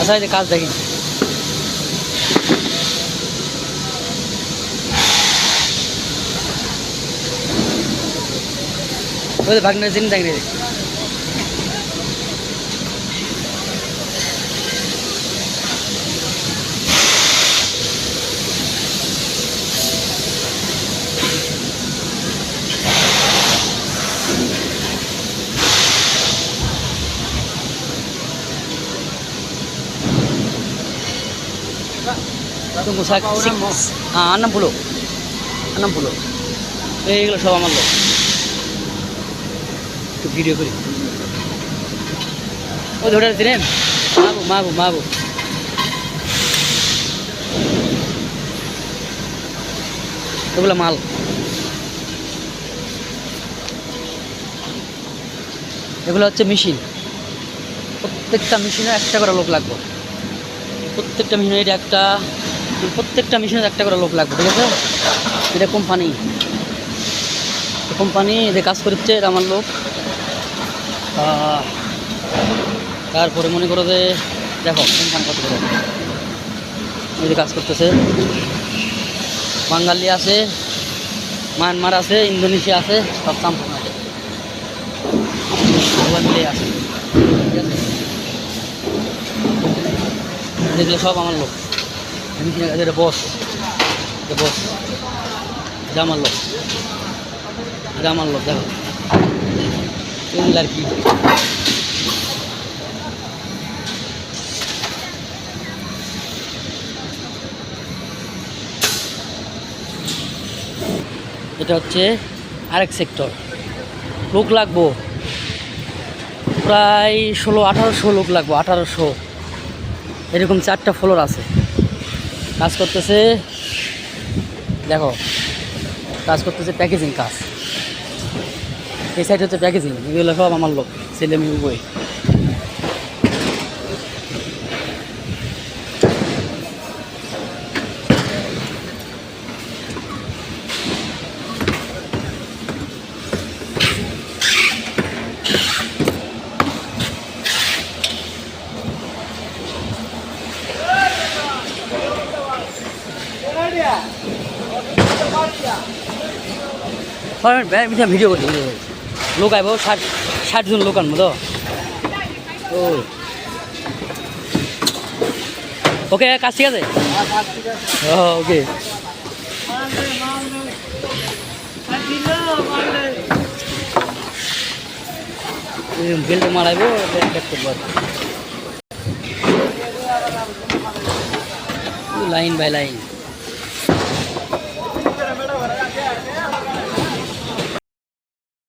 আচ্ছা এই যে কাজ দেখি। ওই ভাগনের জিনিস দেখি Tunggu sik. Ah, 60. 60. এইগুলো সব আমার লোক একটু ভিডিও করি ও ধরে দিলেন মাগু মাগু মাগু এগুলো মাল এগুলো হচ্ছে মেশিন প্রত্যেকটা মেশিনে একটা করে লোক লাগবে। প্রত্যেকটা মেশিনের একটা, প্রত্যেকটা মেশিনের একটা করে লোক লাগবে, ঠিক আছে? এটা কোম্পানি কোম্পানি এদের কাজ করছে, এটা আমার লোক। তারপরে মনে করো যে, দেখো কোম্পানি কত করে? এই কাজ করতেছে। বাঙালি আছে, মায়ানমার আছে, ইন্দোনেশিয়া আছে, সব কোম্পানি আছে সবাই মিলে আছে, ঠিক আছে? যেগুলো সব আমার লোক। আমি কিনে এটা বস এটা বস এটা আমার লোক। এটা আমার লোক, দেখো। এগুলো আর কি? এটা হচ্ছে আরেক সেক্টর লোক লাগবো। প্রায় ষোলো, আঠারোশো লোক লাগবো, আঠারোশো। এরকম চারটা ফ্লোর আছে। কাজ করতেছে, দেখো, কাজ করতেছে প্যাকেজিং কাজ। এই সাইড হচ্ছে প্যাকেজিং এগুলো সব আমার লোক, ছেলে মেয়ে বই ভিডিও করছি ভিডিও করছি। লোক আইব, ষাট ষাট জন লোক আনব, তো। ওকে, কাজ ঠিক আছে? ও ওকে। বেল্ট মারাইব লাইন বাই লাইন।